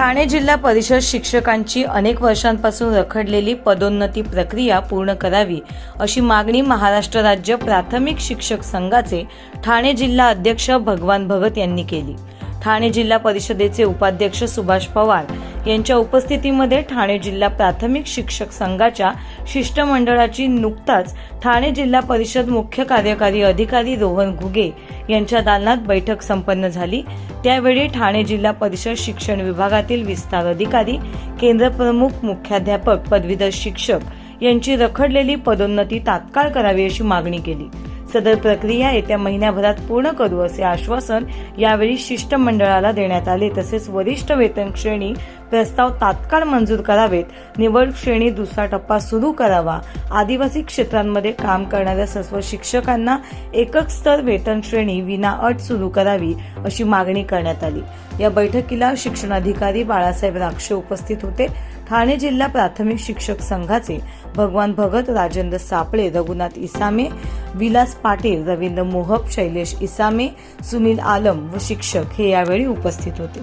ठाणे जिल्हा परिषद शिक्षकांची अनेक वर्षांपासून रखडलेली पदोन्नती प्रक्रिया पूर्ण करावी अशी मागणी महाराष्ट्र राज्य प्राथमिक शिक्षक संघाचे ठाणे जिल्हा अध्यक्ष भगवान भगत यांनी केली. ठाणे जिल्हा परिषदेचे उपाध्यक्ष सुभाष पवार यांच्या उपस्थितीमध्ये ठाणे जिल्हा प्राथमिक शिक्षक संघाच्या शिष्टमंडळाची नुकताच ठाणे जिल्हा परिषद मुख्य कार्यकारी अधिकारी रोहन घुगे यांच्या दालनात बैठक संपन्न झाली. त्यावेळी ठाणे जिल्हा परिषद शिक्षण विभागातील विस्तार अधिकारी केंद्रप्रमुख मुख्याध्यापक पदवीधर शिक्षक यांची रखडलेली पदोन्नती तात्काळ करावी अशी मागणी केली. सदर प्रक्रिया येत्या महिन्याभरात पूर्ण करू असे आश्वासन यावेळी शिष्टमंडळाला देण्यात आले. तसेच वरिष्ठ वेतन श्रेणी प्रस्ताव तात्काळ मंजूर करावेत. निवड श्रेणी दुसरा टप्पा सुरू करावा. आदिवासी क्षेत्रांमध्ये काम करणाऱ्या सर्व शिक्षकांना एकक स्तर वेतन श्रेणी विना अट सुरू करावी अशी मागणी करण्यात आली. या बैठकीला शिक्षणाधिकारी बाळासाहेब राक्षे उपस्थित होते. ठाणे जिल्हा प्राथमिक शिक्षक संघाचे भगवान भगत राजेंद्र सापळे रघुनाथ इसामे विलास पाटील रवींद्र मोहप शैलेश इसामे सुनील आलम व शिक्षक हे यावेळी उपस्थित होते.